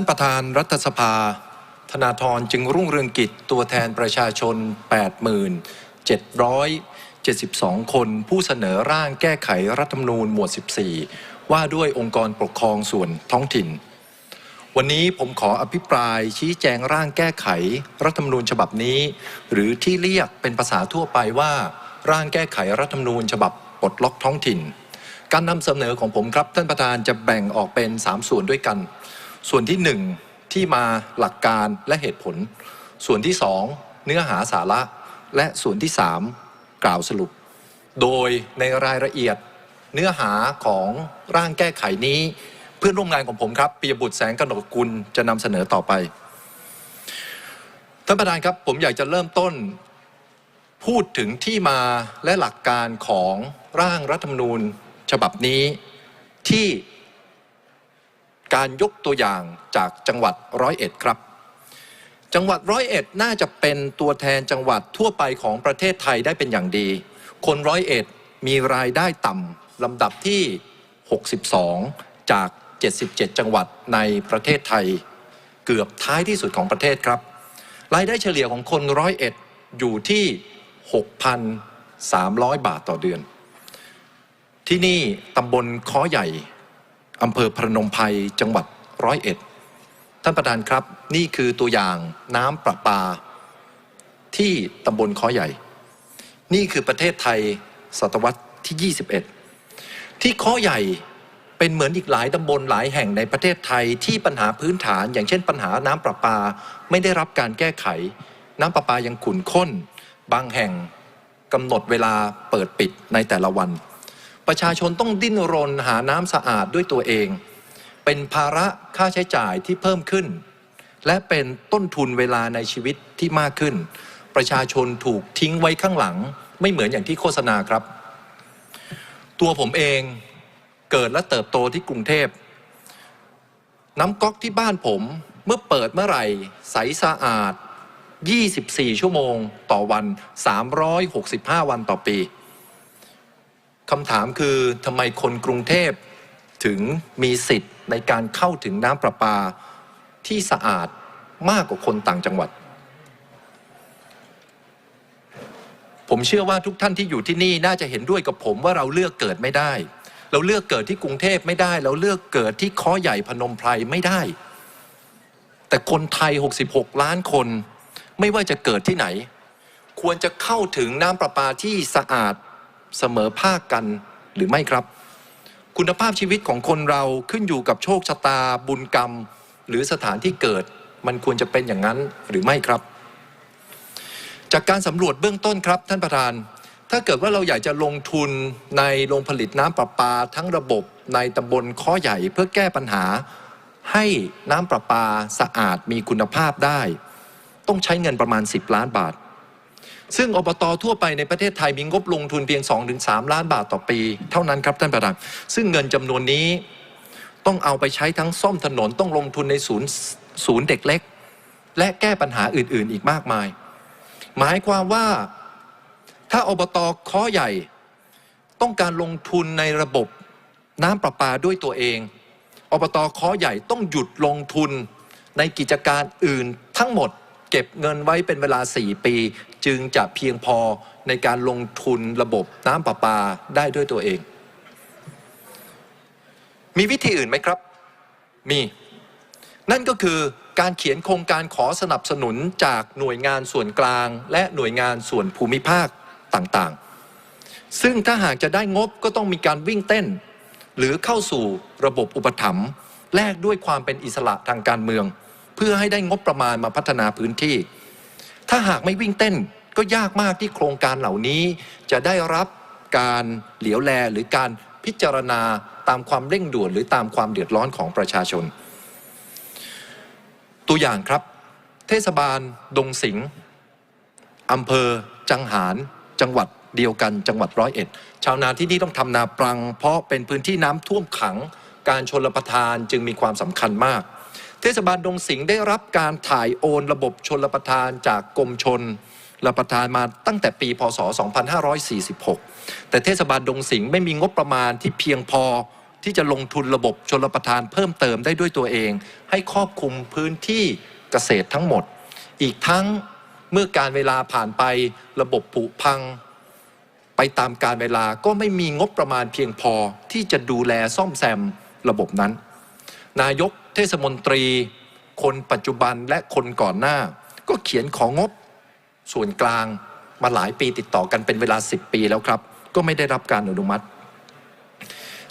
านประธานรัฐสภา ธนาธรจึงรุ่งเรืองกิจตัวแทนประชาชน8772 คนผู้เสนอร่างแก้ไขรัฐธรรมนูญหมวด 14 ว่าด้วยองค์กรปกครองส่วนท้องถิ่น วันนี้ผมขออภิปรายชี้แจงร่างแก้ไขรัฐธรรมนูญฉบับนี้ หรือที่เรียกเป็นภาษาทั่วไปว่าร่างแก้ไขรัฐธรรมนูญฉบับปลดล็อกท้องถิ่น การนำเสนอของผมครับท่านประธานจะแบ่งออกเป็น 3 ส่วนด้วยกัน ส่วนที่ 1 ที่มาหลักการและเหตุผล ส่วนที่ 2 เนื้อหาสาระ และส่วนที่ 3 กล่าวสรุป โดยในรายละเอียดเนื้อหาของร่างแก้ไขนี้ เพื่อนร่วมงานของผมครับปียบุตรแสงกนกกุลจะนำเสนอต่อไปท่านประธานครับผมอยากจะเริ่มต้น พูดถึงที่มาและหลักการของร่างรัฐธรรมนูญฉบับนี้ที่ การยกตัวอย่างจากจังหวัดร้อยเอ็ดครับ จังหวัดร้อยเอ็ดน่าจะเป็นตัวแทนจังหวัดทั่วไปของประเทศไทยได้เป็นอย่างดี คนร้อยเอ็ดมีรายได้ต่ำลำดับที่ 62 จาก 77 จังหวัดในประเทศไทย เกือบท้ายที่สุดของประเทศครับ รายได้เฉลี่ยของคนร้อยเอ็ดอยู่ที่ 6,300 บาทต่อเดือน ที่นี่ตำบลค้อใหญ่ อำเภอพนมไพรจังหวัดร้อยเอ็ดท่านประธานครับ นี่คือตัวอย่างน้ำประปา ที่ตำบลค้อใหญ่ นี่คือประเทศไทยศตวรรษที่ 21 ที่ค้อใหญ่เป็นเหมือนอีกหลายตำบลหลายแห่งในประเทศไทยที่ปัญหาพื้นฐาน อย่างเช่นปัญหาน้ำประปาไม่ได้รับการแก้ไข น้ำประปายังขุ่นข้น บางแห่งกำหนดเวลาเปิดปิดในแต่ละวัน ประชาชนต้องดิ้นรนหาน้ำสะอาดด้วยตัวเอง เป็นภาระค่าใช้จ่ายที่เพิ่มขึ้น และเป็นต้นทุนเวลาในชีวิตที่มากขึ้น ประชาชนถูกทิ้งไว้ข้างหลัง ไม่เหมือนอย่างที่โฆษณาครับ ตัวผมเองเกิดและเติบโตที่กรุงเทพ น้ำก๊อกที่บ้านผมเมื่อเปิดเมื่อไหร่ ใสสะอาด 24 ชั่วโมงต่อวัน 365 วันต่อปี คำถามคือทำไมคนกรุงเทพถึงมีสิทธิ์ในการเข้าถึงน้ำประปาที่สะอาดมากกว่าคนต่างจังหวัด ผมเชื่อว่าทุกท่านที่อยู่ที่นี่น่าจะเห็นด้วยกับผมว่าเราเลือกเกิดไม่ได้ เราเลือกเกิดที่กรุงเทพไม่ได้ เราเลือกเกิดที่ค้อใหญ่พนมไพรไม่ได้ แต่คนไทย 66 ล้านคน ไม่ว่าจะเกิดที่ไหน ควรจะเข้าถึงน้ำประปาที่สะอาด เสมอภาคกันหรือไม่ครับ คุณภาพชีวิตของคนเราขึ้นอยู่กับโชคชะตา บุญกรรม หรือสถานที่เกิด มันควรจะเป็นอย่างนั้นหรือไม่ครับ จากการสำรวจเบื้องต้นครับท่านประธาน ถ้าเกิดว่าเราอยากจะลงทุนในโรงผลิตน้ำประปาทั้งระบบในตำบลข้อใหญ่เพื่อแก้ปัญหา ให้น้ำประปาสะอาดมีคุณภาพได้ ต้องใช้เงินประมาณ 10 ล้านบาท ซึ่งอบตทั่วไปในประเทศไทยมีงบลงทุนเพียง 2-3 ล้านบาทต่อปี เท่านั้นครับท่านประธานซึ่งเงินจำนวนนี้ต้องเอาไปใช้ทั้งซ่อมถนนต้องลงทุนในศูนย์ศูนย์เด็กเล็ก และแก้ปัญหาอื่นๆ อีกมากมาย หมายความว่าถ้าอบตค้อใหญ่ ต้องการลงทุนในระบบน้ำประปาด้วยตัวเอง อบตค้อใหญ่ต้องหยุดลงทุนในกิจการอื่นทั้งหมด เก็บเงินไว้เป็นเวลา 4 ปี จึงจะเพียงพอในการลงทุนระบบน้ำประปาได้ด้วยตัวเอง มีวิธีอื่นไหมครับ มี นั่นก็คือการเขียนโครงการขอสนับสนุนจากหน่วยงานส่วนกลาง และหน่วยงานส่วนภูมิภาคต่างๆ ซึ่งถ้าหากจะได้งบก็ต้องมีการวิ่งเต้น หรือเข้าสู่ระบบอุปถัมภ์แลกด้วยความเป็นอิสระทางการเมือง เพื่อให้ได้งบประมาณมาพัฒนาพื้นที่ ถ้าหากไม่วิ่งเต้น ก็ยากมากที่โครงการเหล่านี้ จะได้รับการเหลียวแลหรือการพิจารณาตามความเร่งด่วน หรือตามความเดือดร้อนของประชาชน ตัวอย่างครับ เทศบาล ดงสิงห์อำเภอ จังหาร จังหวัดเดียวกันจังหวัดร้อยเอ็ดชาวนาที่นี่ต้องทำนาปรัง เพราะเป็นพื้นที่น้ำท่วมขัง การชนรประทานจึงมีความสำคัญมาก เทศบาลดงสิงห์ได้รับการถ่ายโอนระบบชนรประทานจากกรมชน รับประทานมาตั้งแต่ปีพศ 2546 แต่เทศบาลดงสิงห์ไม่มีงบประมาณที่เพียงพอที่จะลงทุนระบบชนประทานเพิ่มเติมได้ด้วยตัวเอง ให้ครอบคลุมพื้นที่เกษตรทั้งหมด อีกทั้งเมื่อการเวลาผ่านไประบบผุพัง ไปตามการเวลาก็ไม่มีงบประมาณเพียงพอที่จะดูแลซ่อมแซมระบบนั้น นายกเทศมนตรี คนปัจจุบันและคนก่อนหน้า ก็เขียนของงบ ส่วนกลางมาหลายปีติดต่อกันเป็นเวลา 10 ปีแล้วครับ ก็ไม่ได้รับการอนุมัติ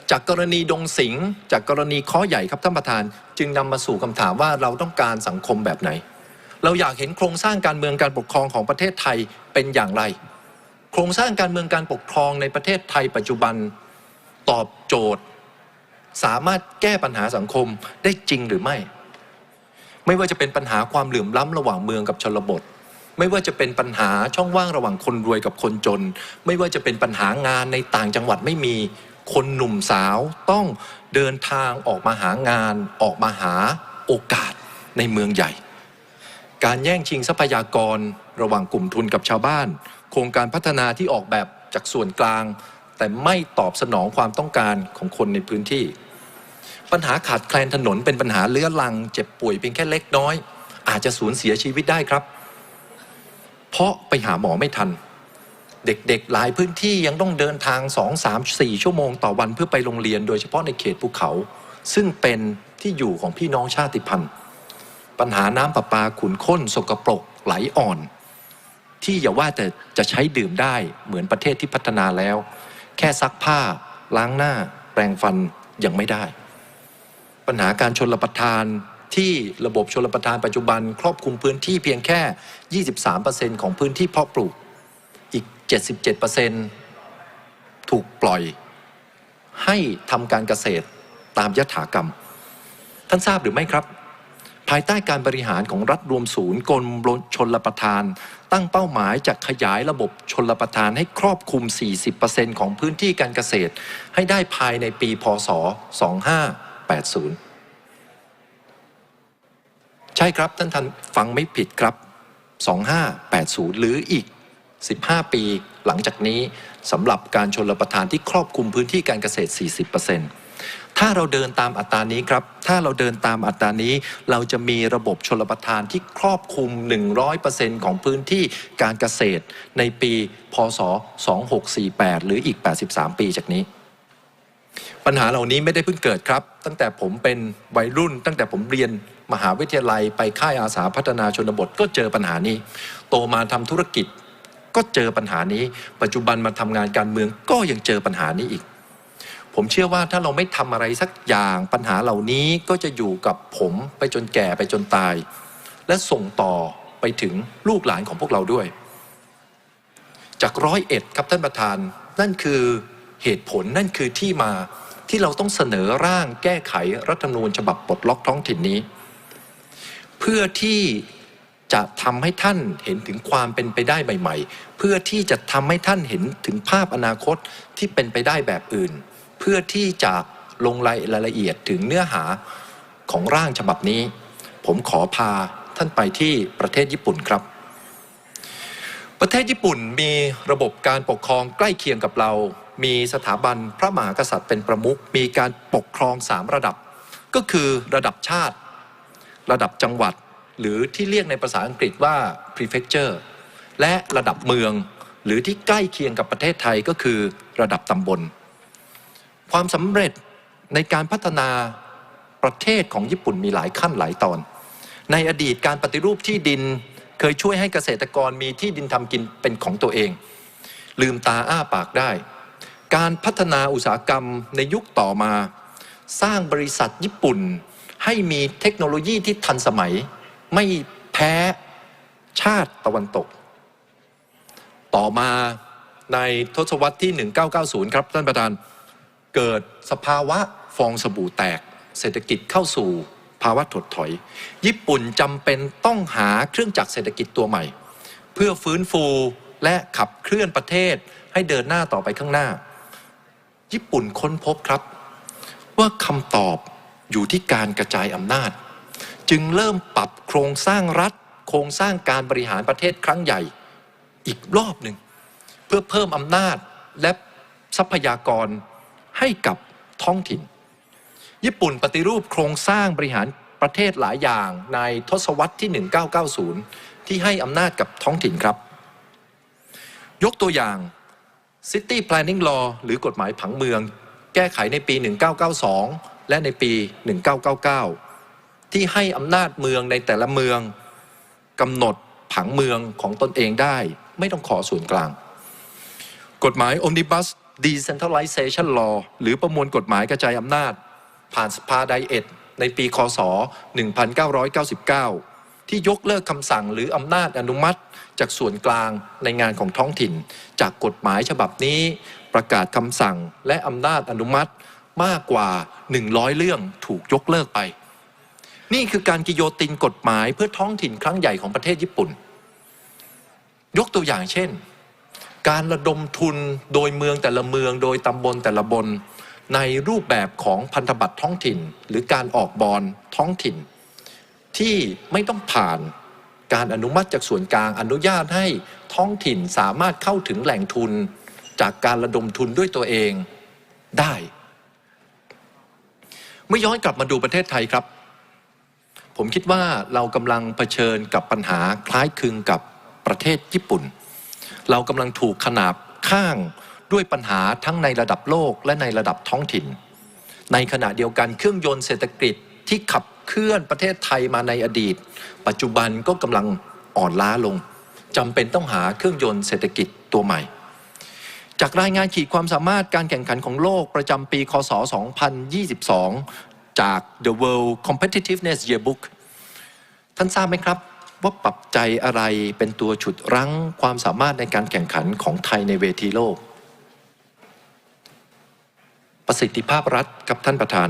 จากกรณีดงสิงจากกรณีข้อใหญ่ครับท่านประธาน จึงนำมาสู่คำถามว่าเราต้องการสังคมแบบไหน เราอยากเห็นโครงสร้างการเมืองการปกครองของประเทศไทยเป็นอย่างไร โครงสร้างการเมืองการปกครองในประเทศไทย ปัจจุบันตอบโจทย์ สามารถแก้ปัญหาสังคมได้จริงหรือไม่ ไม่ว่าจะเป็นปัญหาความเหลื่อมล้ำระหว่างเมืองกับชนบท ไม่ว่าจะเป็นปัญหาช่องว่างระหว่างคนรวยกับคนจน ไม่ว่าจะเป็นปัญหางานในต่างจังหวัดไม่มีคนหนุ่มสาวต้องเดินทางออกมาหางานออกมาหาโอกาสในเมืองใหญ่ การแย่งชิงทรัพยากรระหว่างกลุ่มทุนกับชาวบ้าน โครงการพัฒนาที่ออกแบบจากส่วนกลาง แต่ไม่ตอบสนองความต้องการของคนในพื้นที่ ปัญหาขาดแคลนถนนเป็นปัญหาเลื้อรัง เจ็บป่วยเพียงแค่เล็กน้อย อาจจะสูญเสียชีวิตได้ครับ เพราะไปหาหมอไม่ทัน เด็กๆ หลายพื้นที่ยังต้องเดินทาง2 3 4ชั่วโมงต่อวันเพื่อไปโรงเรียน โดยเฉพาะในเขตภูเขา ซึ่งเป็นที่อยู่ของพี่น้องชาติพันธุ์ ปัญหาน้ำประปาขุนข้น สกปรกไหลอ่อน ที่อย่าว่าแต่จะใช้ดื่มได้เหมือนประเทศที่พัฒนาแล้ว แค่ซักผ้า ล้างหน้า แปรงฟันยังไม่ได้ ปัญหาการชนรประทาน ที่ระบบชนรประทานปัจจุบัน ครอบคลุมพื้นที่เพียงแค่ 23%ของพื้นที่เพาะปลูก อีก 77%ถูกปล่อย ให้ทำการเกษตรตามยถากรรม ท่านทราบหรือไม่ครับ ภายใต้การบริหารของรัฐรวมศูนย์กรมชนรประทาน ตั้งเป้าหมายจะขยายระบบชนรประทานให้ครอบคลุม 40%ของพื้นที่การเกษตร ให้ได้ภายในปีพศ 2580 ใช่ครับท่านท่านฟังไม่ผิดครับ 2580 หรืออีก 15 ปีหลังจากนี้สำหรับการชนรประทานที่ครอบคลุมพื้นที่การเกษตร 40%ถ้าเราเดินตามอัตรานี้ครับ ถ้าเราเดินตามอัตรานี้ เราจะมีระบบชลประทานที่ครอบคลุม 100%ของพื้นที่การเกษตรในปีพศ 2648 หรืออีก 83 ปีจากนี้ปัญหาเหล่านี้ไม่ได้เพิ่งเกิดครับ ตั้งแต่ผมเป็นวัยรุ่น ตั้งแต่ผมเรียน มหาวิทยาลัยไปค่ายอาสาพัฒนาชนบทก็เจอปัญหานี้ โตมาทำธุรกิจก็เจอปัญหานี้ ปัจจุบันมาทำงานการเมืองก็ยังเจอปัญหานี้อีก ผมเชื่อว่าถ้าเราไม่ทำอะไรสักอย่างปัญหาเหล่านี้ก็จะอยู่กับผมไปจนแก่ไปจนตาย และส่งต่อไปถึงลูกหลานของพวกเราด้วย จากร้อยเอ็ดครับท่านประธานนั่นคือเหตุผลนั่นคือที่มาที่เราต้องเสนอร่างแก้ไขรัฐธรรมนูญฉบับปลดล็อกท้องถิ่นนี้ เพื่อที่จะทำให้ท่านเห็นถึงความเป็นไปได้ใหม่ ๆ เพื่อที่จะทำให้ท่านเห็นถึงภาพอนาคตที่เป็นไปได้แบบอื่น เพื่อที่จะลงรายละเอียดถึงเนื้อหาของร่างฉบับนี้ ผมขอพาท่านไปที่ประเทศญี่ปุ่นครับ ประเทศญี่ปุ่นมีระบบการปกครองใกล้เคียงกับเรา มีสถาบันพระมหากษัตริย์เป็นประมุขมีการปกครองสามระดับ ก็คือระดับชาติ ระดับจังหวัด หรือที่เรียกในภาษาอังกฤษว่า prefecture และระดับเมืองหรือที่ใกล้เคียงกับประเทศไทยก็คือระดับตำบล ความสำเร็จในการพัฒนาประเทศของญี่ปุ่นมีหลายขั้นหลายตอน ในอดีตการปฏิรูปที่ดินเคยช่วยให้เกษตรกรมีที่ดินทำกินเป็นของตัวเอง ลืมตาอ้าปากได้ การพัฒนาอุตสาหกรรมในยุคต่อมา สร้างบริษัทญี่ปุ่น ให้มีเทคโนโลยีที่ทันสมัย ไม่แพ้ชาติตะวันตก ต่อมาในทศวรรษที่ 1990 ครับท่านประธานเกิดสภาวะฟองสบู่แตก เศรษฐกิจเข้าสู่ภาวะถดถอย ญี่ปุ่นจำเป็นต้องหาเครื่องจักรเศรษฐกิจตัวใหม่ เพื่อฟื้นฟูและขับเคลื่อนประเทศให้เดินหน้าต่อไปข้างหน้า ญี่ปุ่นค้นพบครับ ว่าคำตอบ อยู่ที่การกระจายอำนาจ จึงเริ่มปรับโครงสร้างรัฐ โครงสร้างการบริหารประเทศครั้งใหญ่อีกรอบหนึ่ง เพื่อเพิ่มอำนาจและทรัพยากรให้กับท้องถิ่น ญี่ปุ่นปฏิรูปโครงสร้างบริหารประเทศหลายอย่างในทศวรรษที่ 1990 ที่ให้อำนาจกับท้องถิ่นครับ ยกตัวอย่าง City Planning Law หรือกฎหมายผังเมือง แก้ไขในปี 1992 และในปี 1999 ที่ให้อำนาจเมืองในแต่ละเมืองกำหนดผังเมืองของตนเองได้ ไม่ต้องขอส่วนกลาง กฎหมาย Omnibus Decentralization Law หรือประมวลกฎหมายกระจายอำนาจ ผ่านสภาไดเอทในปี คศ 1999 ที่ยกเลิกคำสั่งหรืออำนาจอนุมัติจากส่วนกลางในงานของท้องถิ่น จากกฎหมายฉบับนี้ประกาศคำสั่งและอำนาจอนุมัติ มากกว่า 100 เรื่องถูกยกเลิกไป นี่คือการกิโยตินกฎหมายเพื่อท้องถิ่นครั้งใหญ่ของประเทศญี่ปุ่น ยกตัวอย่างเช่น การระดมทุนโดยเมืองแต่ละเมือง โดยตำบลแต่ละบนในรูปแบบของพันธบัตรท้องถิ่น หรือการออกบอลท้องถิ่น ที่ไม่ต้องผ่านการอนุมัติจากส่วนกลางอนุญาตให้ท้องถิ่นสามารถเข้าถึงแหล่งทุน จากการระดมทุนด้วยตัวเองได้ ย้อนกลับมาดูประเทศไทยครับ ผมคิดว่าเรากำลังเผชิญกับปัญหาคล้ายคลึงกับประเทศญี่ปุ่น เรากำลังถูกขนาบข้างด้วยปัญหาทั้งในระดับโลกและในระดับท้องถิ่น ในขณะเดียวกันเครื่องยนต์เศรษฐกิจที่ขับเคลื่อนประเทศไทยมาในอดีต ปัจจุบันก็กำลังอ่อนล้าลงจำเป็นต้องหาเครื่องยนต์เศรษฐกิจตัวใหม่ จากรายงานขีดความสามารถการแข่งขันของโลกประจำปีคศ 2022 จาก The World Competitiveness Yearbook ท่านทราบไหมครับ ว่าปัจจัยอะไรเป็นตัวฉุดรั้งความสามารถในการแข่งขันของไทยในเวทีโลก ประสิทธิภาพรัฐกับท่านประธาน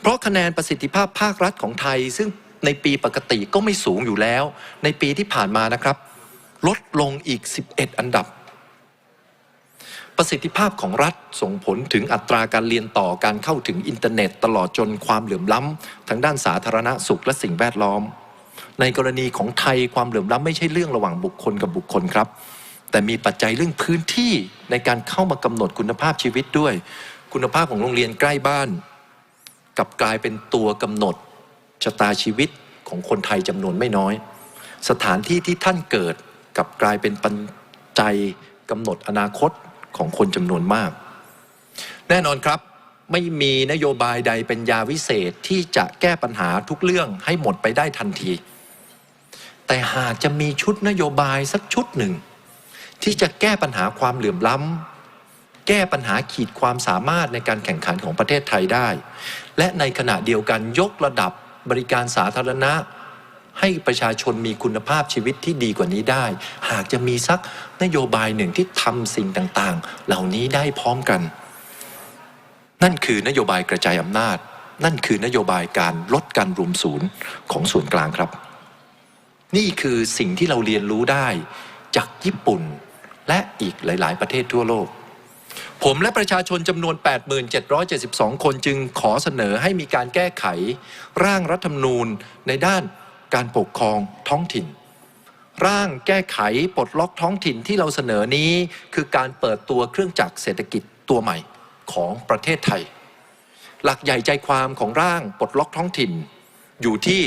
เพราะคะแนนประสิทธิภาพภาครัฐของไทย ซึ่งในปีปกติก็ไม่สูงอยู่แล้ว ในปีที่ผ่านมานะครับ ลดลงอีก 11 อันดับ ประสิทธิภาพของรัฐส่งผลถึงอัตราการเรียนต่อการเข้าถึงอินเทอร์เน็ต ตลอดจนความเหลื่อมล้ำทางด้านสาธารณสุขและสิ่งแวดล้อม ในกรณีของไทยความเหลื่อมล้ำไม่ใช่เรื่องระหว่างบุคคลกับบุคคลครับ แต่มีปัจจัยเรื่องพื้นที่ในการเข้ามากำหนดคุณภาพชีวิตด้วย คุณภาพของโรงเรียนใกล้บ้านกับกลายเป็นตัวกำหนดชะตาชีวิตของคนไทยจำนวนไม่น้อย สถานที่ที่ท่านเกิดกับกลายเป็นปัจจัยกำหนดอนาคต ของคนจำนวนมาก แน่นอนครับ ไม่มีนโยบายใดเป็นยาวิเศษที่จะแก้ปัญหาทุกเรื่องให้หมดไปได้ทันที แต่หากจะมีชุดนโยบายสักชุดหนึ่ง ที่จะแก้ปัญหาความเหลื่อมล้ำแก้ปัญหาขีดความสามารถในการแข่งขันของประเทศไทยได้ และในขณะเดียวกันยกระดับบริการสาธารณะ ให้ประชาชนมีคุณภาพชีวิตที่ดีกว่านี้ได้ หากจะมีสักนโยบายหนึ่งที่ทำสิ่งต่างๆ เหล่านี้ได้พร้อมกัน นั่นคือนโยบายกระจายอำนาจ นั่นคือนโยบายการลดการรวมศูนย์ของส่วนกลางครับ นี่คือสิ่งที่เราเรียนรู้ได้จากญี่ปุ่นและอีกหลาย ๆ ประเทศทั่วโลกผมและประชาชนจำนวน 8772คนจึงขอเสนอให้มีการแก้ไขร่างรัฐธรรมนูญในด้าน การปกครองท้องถิ่น ร่างแก้ไขปลดล็อกท้องถิ่นที่เราเสนอนี้คือการเปิดตัวเครื่องจักรเศรษฐกิจตัวใหม่ของประเทศไทย หลักใหญ่ใจความของร่างปลดล็อกท้องถิ่น อยู่ที่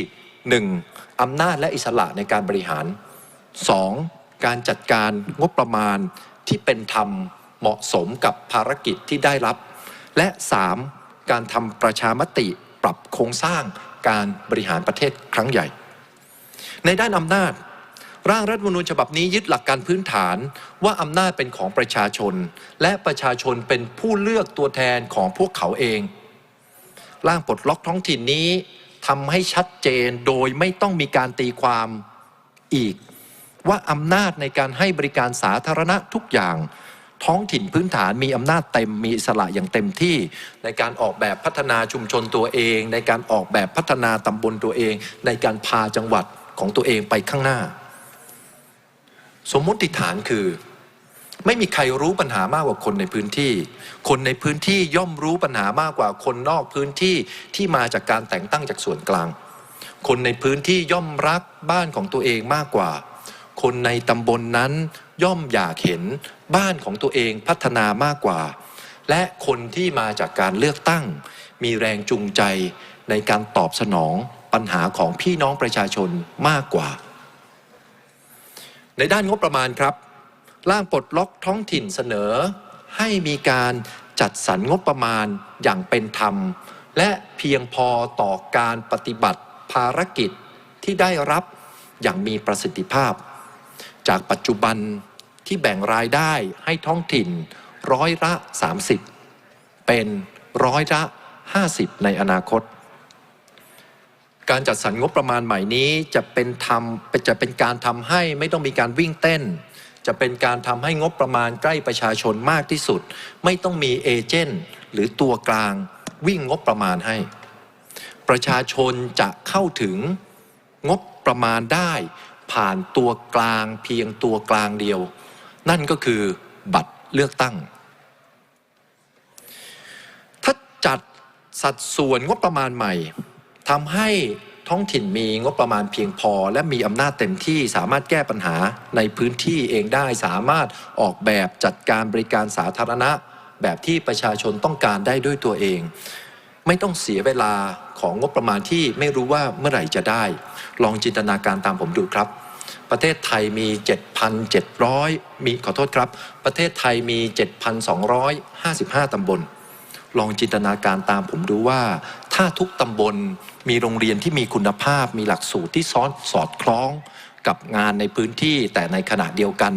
1. อำนาจและอิสระในการบริหาร 2. การจัดการงบประมาณที่เป็นธรรมเหมาะสมกับภารกิจที่ได้รับ และ 3. การทำประชามติปรับโครงสร้างการบริหารประเทศครั้งใหญ่ ในด้านอำนาจ ร่างรัฐมนูญฉบับนี้ยึดหลักการพื้นฐานว่าอำนาจเป็นของประชาชน และประชาชนเป็นผู้เลือกตัวแทนของพวกเขาเอง ร่างปลดล็อกท้องถิ่นนี้ทำให้ชัดเจนโดยไม่ต้องมีการตีความอีก ว่าอำนาจในการให้บริการสาธารณะทุกอย่าง ท้องถิ่นพื้นฐานมีอำนาจเต็มมีอิสระอย่างเต็มที่ ในการออกแบบพัฒนาชุมชนตัวเอง ในการออกแบบพัฒนาตำบลตัวเอง ในการพาจังหวัด ของตัวเองไปข้างหน้า สมมติฐานคือ ไม่มีใครรู้ปัญหามากกว่าคนในพื้นที่ คนในพื้นที่ย่อมรู้ปัญหามากกว่าคนนอกพื้นที่ที่มาจากการแต่งตั้งจากส่วนกลาง คนในพื้นที่ย่อมรักบ้านของตัวเองมากกว่า คนในตำบลนนั้นย่อมอยากเห็นบ้านของตัวเองพัฒนามากกว่า และคนที่มาจากการเลือกตั้ง มีแรงจูงใจในการตอบสนอง ปัญหาของพี่น้องประชาชนมากกว่า ในด้านงบประมาณครับ ร่างปลดล็อกท้องถิ่นเสนอ ให้มีการจัดสรรงบประมาณอย่างเป็นธรรม และเพียงพอต่อการปฏิบัติภารกิจที่ได้รับอย่างมีประสิทธิภาพ จากปัจจุบันที่แบ่งรายได้ให้ท้องถิ่นร้อยละ 30 เป็นร้อยละ 50 ในอนาคต การจัดสรรงบประมาณใหม่นี้จะเป็นทำจะเป็นการทำให้ไม่ต้องมีการวิ่งเต้น จะเป็นการทำให้งบประมาณใกล้ประชาชนมากที่สุด ไม่ต้องมีเอเจนต์หรือตัวกลางวิ่งงบประมาณให้ ประชาชนจะเข้าถึงงบประมาณได้ผ่านตัวกลางเพียงตัวกลางเดียว นั่นก็คือบัตรเลือกตั้ง ถ้าจัดสัดส่วนงบประมาณใหม่ ทำให้ท้องถิ่นมีงบประมาณเพียงพอ และมีอำนาจเต็มที่สามารถแก้ปัญหาในพื้นที่เองได้สามารถออกแบบจัดการบริการสาธารณะ แบบที่ประชาชนต้องการได้ด้วยตัวเอง ไม่ต้องเสียเวลาของงบประมาณที่ไม่รู้ว่าเมื่อไหร่จะได้ ลองจินตนาการตามผมดูครับ ประเทศไทยมี 7,700 มีขอโทษครับ ประเทศไทยมี 7,255 ตำบล ลองจินตนาการตามผมดูว่า ถ้าทุกตำบลมีโรงเรียนที่มีคุณภาพ มีหลักสูตรที่ซ้อนสอดคล้องกับงานในพื้นที่แต่ในขณะเดียวกัน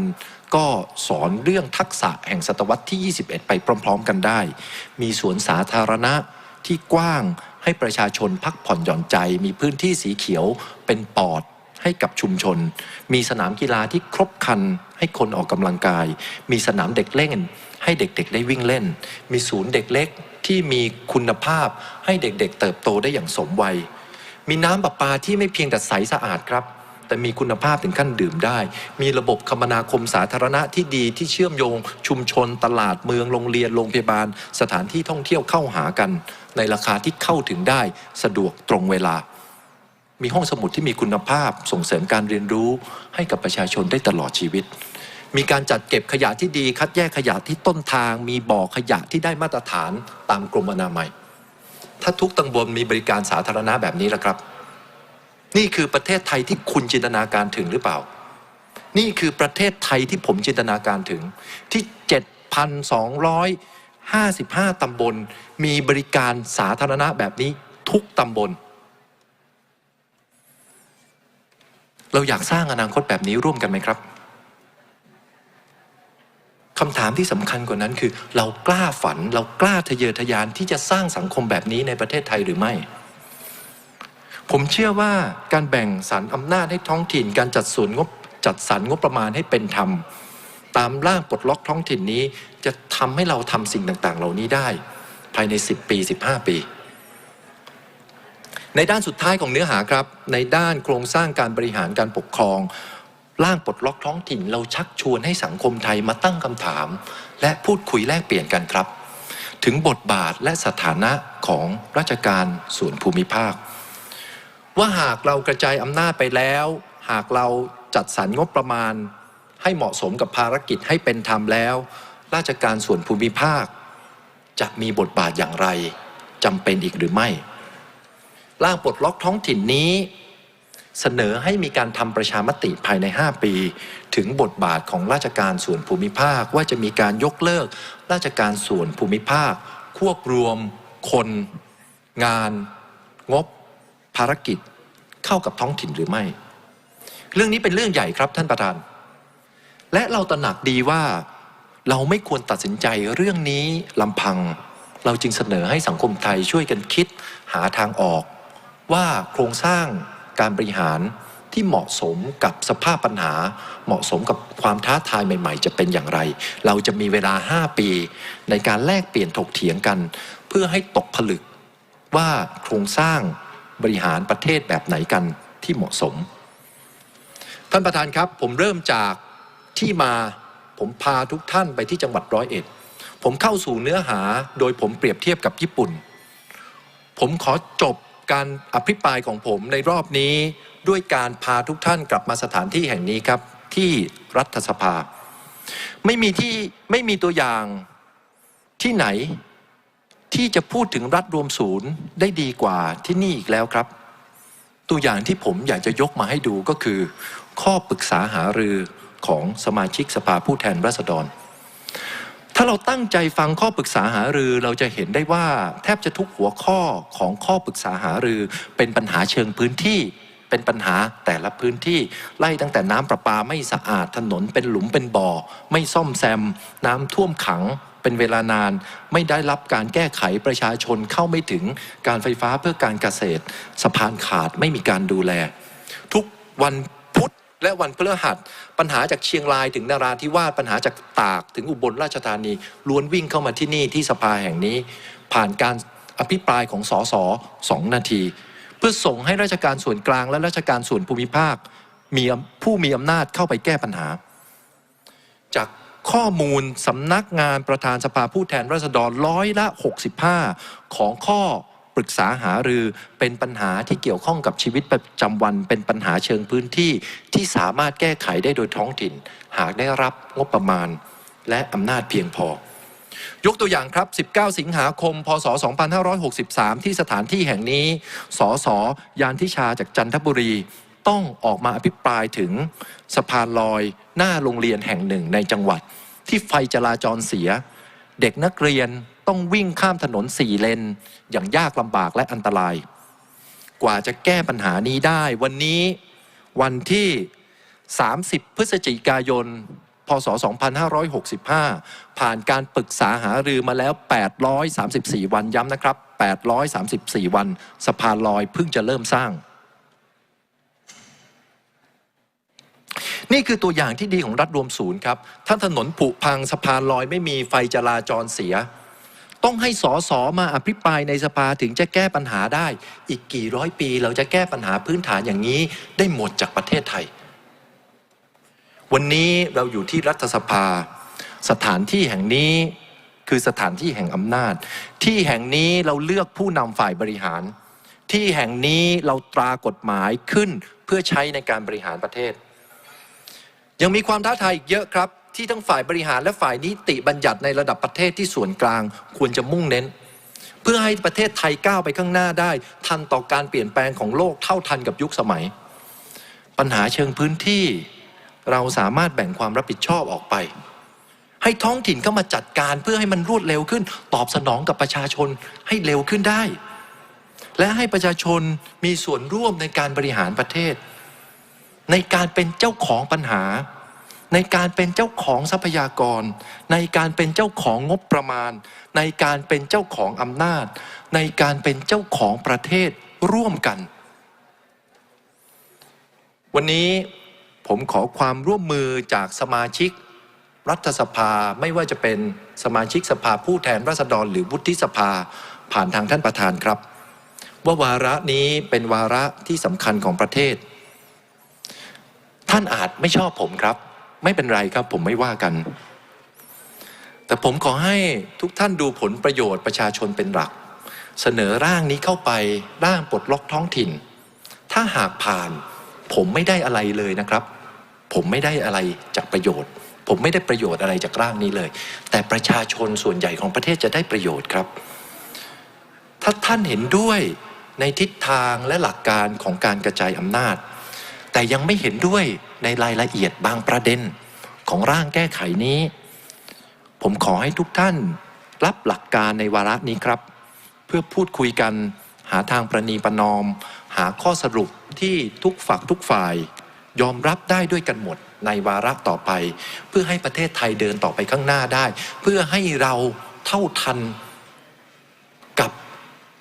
ก็สอนเรื่องทักษะแห่งศตวรรษที่ 21 ไปพร้อม ๆ กันได้ มีสวนสาธารณะที่กว้างให้ประชาชนพักผ่อนหย่อนใจ มีพื้นที่สีเขียวเป็นปอด ให้กับชุมชน มีสนามกีฬาที่ครบครันให้คนออกกำลังกาย มีสนามเด็กเล่น ให้เด็กๆ ได้วิ่งเล่น มีศูนย์เด็กเล็กที่มีคุณภาพให้เด็กๆ เติบโตได้อย่างสมวัย มีน้ำประปาที่ไม่เพียงแต่ใสสะอาดครับ แต่มีคุณภาพถึงขั้นดื่มได้ มีระบบคมนาคมสาธารณะที่ดีที่เชื่อมโยง ชุมชน ตลาดเมืองโรงเรียนโรงพยาบาล สถานที่ท่องเที่ยวเข้าหากัน ในราคาที่เข้าถึงได้สะดวกตรงเวลา มีห้องสมุดที่มีคุณภาพส่งเสริมการเรียนรู้ให้กับประชาชนได้ตลอดชีวิต มีการจัดเก็บขยะที่ดี คัดแยกขยะที่ต้นทาง มีบ่อขยะที่ได้มาตรฐานตามกรมอนามัย ถ้าทุกตำบลมีบริการสาธารณะแบบนี้ละครับ นี่คือประเทศไทยที่คุณจินตนาการถึงหรือเปล่า นี่คือประเทศไทยที่ผมจินตนาการถึงที่7,255ตำบล มีบริการสาธารณะแบบนี้ทุกตำบล เราอยากสร้างอนาคตแบบนี้ร่วมกันไหมครับคำถามที่สำคัญกว่านั้นคือ เรากล้าฝันเรากล้าทะเยอทะยานที่จะสร้างสังคมแบบนี้ในประเทศไทยหรือไม่ ผมเชื่อว่าการแบ่งสรรอำนาจให้ท้องถิ่น การจัดส่วนงบจัดสรรงบประมาณให้เป็นธรรม ตามร่างปลดล็อกท้องถิ่นนี้ จะทำให้เราทำสิ่งต่างๆ เหล่านี้ได้ ภายใน 10 ปี 15 ปี ในด้านสุดท้ายของเนื้อหาครับ ในด้านโครงสร้างการบริหารการปกครอง ร่างปลดล็อกท้องถิ่น เราชักชวนให้สังคมไทยมาตั้งคำถาม และพูดคุยแลกเปลี่ยนกันครับ ถึงบทบาทและสถานะของราชการส่วนภูมิภาค ว่าหากเรากระจายอำนาจไปแล้ว หากเราจัดสรรงบประมาณ ให้เหมาะสมกับภารกิจให้เป็นธรรมแล้ว ราชการส่วนภูมิภาค จะมีบทบาทอย่างไรจำเป็นอีกหรือไม่ ร่างปลดล็อกท้องถิ่นนี้ เสนอให้มีการทำประชามติภายใน 5 ปี ถึงบทบาทของราชการส่วนภูมิภาค ว่าจะมีการยกเลิก ราชการส่วนภูมิภาค ควบรวม คน งาน งบ ภารกิจ เข้ากับท้องถิ่นหรือไม่ เรื่องนี้เป็นเรื่องใหญ่ครับท่านประธาน และเราตระหนักดีว่าเราไม่ควรตัดสินใจเรื่องนี้ลำพัง เราจึงเสนอให้สังคมไทยช่วยกันคิดหาทางออก ว่าโครงสร้างการบริหารที่เหมาะสมกับสภาพปัญหา เหมาะสมกับความท้าทายใหม่ ๆ จะเป็นอย่างไร เราจะมีเวลา 5 ปี ในการแลกเปลี่ยนถกเถียงกัน เพื่อให้ตกผลึกว่าโครงสร้างบริหารประเทศแบบไหนกันที่เหมาะสม ท่านประธานครับ ผมเริ่มจากที่มาผมพาทุกท่านไปที่จังหวัดร้อยเอ็ดผมเข้าสู่เนื้อหาโดยผมเปรียบเทียบกับญี่ปุ่น ผมขอจบ การอภิปรายของผมในรอบนี้ด้วยการพาทุกท่านกลับมาสถานที่แห่งนี้ครับที่รัฐสภา ไม่มีที่ไม่มีตัวอย่างที่ไหนที่จะพูดถึงรัฐรวมศูนย์ได้ดีกว่าที่นี่อีกแล้วครับ ตัวอย่างที่ผมอยากจะยกมาให้ดูก็คือ ข้อปรึกษาหารือของสมาชิกสภาผู้แทนราษฎร ถ้าเราตั้งใจฟังข้อปรึกษาหารือเราจะเห็นได้ว่า แทบจะทุกหัวข้อของข้อปรึกษาหารือ เป็นปัญหาเชิงพื้นที่ เป็นปัญหาแต่ละพื้นที่ไล่ตั้งแต่น้ำประปาไม่สะอาดถนนเป็นหลุมเป็นบ่อ ไม่ซ่อมแซม น้ำท่วมขังเป็นเวลานานไม่ได้รับการแก้ไขประชาชนเข้าไม่ถึงการไฟฟ้าเพื่อการเกษตร สะพานขาดไม่มีการดูแล ทุกวัน และวันพฤหัสปัญหาจากเชียงรายถึงนาราธิวาสปัญหาจากตากถึงอุบลราชธานีล้วนวิ่งเข้ามาที่นี่ที่สภาแห่งนี้ ผ่านการอภิปรายของสสสองนาที เพื่อส่งให้ราชการส่วนกลางและราชการส่วนภูมิภาค มีผู้มีอำนาจเข้าไปแก้ปัญหา จากข้อมูลสำนักงานประธานสภาผู้แทนราษฎรร้อยละ 65 ของข้อ รึกษาหารือเป็นปัญหาที่เกี่ยวข้องกับชีวิตประจำวัน เป็นปัญหาเชิงพื้นที่ที่สามารถแก้ไขได้โดยท้องถิ่น หากได้รับงบประมาณ และอำนาจเพียงพอ ยกตัวอย่างครับ 19 สิงหาคม พศ 2563 ที่สถานที่แห่งนี้ สส ยานทิชาจากจันทบุรีต้องออกมาอภิปรายถึงสะพานลอยหน้าโรงเรียนแห่งหนึ่งในจังหวัด ที่ไฟจราจรเสีย เด็กนักเรียน ต้องวิ่งข้ามถนนสี่เลน อย่างยากลำบากและอันตราย กว่าจะแก้ปัญหานี้ได้ วันนี้วันที่ 30 พฤศจิกายน พศ 2565 ผ่านการปรึกษาหารือมาแล้ว 834 วันย้ำนะครับ 834 วันสะพานลอยเพิ่งจะเริ่มสร้าง นี่คือตัวอย่างที่ดีของรัฐรวมศูนย์ครับถ้าถนนผุพังสะพานลอยไม่มีไฟจราจรเสีย ต้องให้สอสอมาอภิปรายในสภาถึงจะแก้ปัญหาได้ อีกกี่ร้อยปีเราจะแก้ปัญหาพื้นฐานอย่างนี้ได้หมดจากประเทศไทย วันนี้เราอยู่ที่รัฐสภา สถานที่แห่งนี้คือสถานที่แห่งอำนาจ ที่แห่งนี้เราเลือกผู้นำฝ่ายบริหาร ที่แห่งนี้เราตรากฎหมายขึ้นเพื่อใช้ในการบริหารประเทศ ยังมีความท้าทายอีกเยอะครับ ที่ทั้งฝ่ายบริหารและฝ่ายนิติบัญญัติในระดับประเทศที่ส่วนกลางควรจะมุ่งเน้น เพื่อให้ประเทศไทยก้าวไปข้างหน้าได้ ทันต่อการเปลี่ยนแปลงของโลกเท่าทันกับยุคสมัย ปัญหาเชิงพื้นที่เราสามารถแบ่งความรับผิดชอบออกไป ให้ท้องถิ่นเข้ามาจัดการเพื่อให้มันรวดเร็วขึ้น ตอบสนองกับประชาชนให้เร็วขึ้นได้ และให้ประชาชนมีส่วนร่วมในการบริหารประเทศ ในการเป็นเจ้าของปัญหา ในการเป็นเจ้าของทรัพยากร ในการเป็นเจ้าของงบประมาณ ในการเป็นเจ้าของอำนาจ ในการเป็นเจ้าของประเทศร่วมกัน วันนี้ผมขอความร่วมมือจากสมาชิก รัฐสภาไม่ว่าจะเป็นสมาชิกสภาผู้แทนราษฎร หรือวุฒิสภาผ่านทางท่านประธานครับ ว่าวาระนี้เป็นวาระที่สำคัญของประเทศ ท่านอาจไม่ชอบผมครับ ไม่เป็นไรครับ ผมไม่ว่ากัน แต่ผมขอให้ทุกท่านดูผลประโยชน์ประชาชนเป็นหลัก เสนอร่างนี้เข้าไปร่างปลดล็อกท้องถิ่น ถ้าหากผ่าน ผมไม่ได้อะไรเลยนะครับ ผมไม่ได้อะไรจากประโยชน์ ผมไม่ได้ประโยชน์อะไรจากร่างนี้เลย แต่ประชาชนส่วนใหญ่ของประเทศจะได้ประโยชน์ครับ ถ้าท่านเห็นด้วยในทิศทางและหลักการของการกระจายอำนาจ แต่ยังไม่เห็นด้วยในรายละเอียดบางประเด็นของร่างแก้ไขนี้ ผมขอให้ทุกท่านรับหลักการในวาระนี้ครับ เพื่อพูดคุยกันหาทางประนีประนอม หาข้อสรุปที่ทุกฝักทุกฝ่าย ยอมรับได้ด้วยกันหมดในวาระต่อไป เพื่อให้ประเทศไทยเดินต่อไปข้างหน้าได้ เพื่อให้เราเท่าทันกับ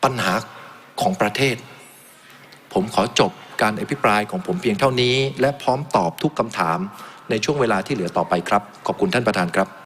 ปัญหาของประเทศ ผมขอจบ การอภิปรายของผมเพียงเท่านี้ และพร้อมตอบทุกคำถามในช่วงเวลาที่เหลือต่อไปครับ ขอบคุณท่านประธานครับ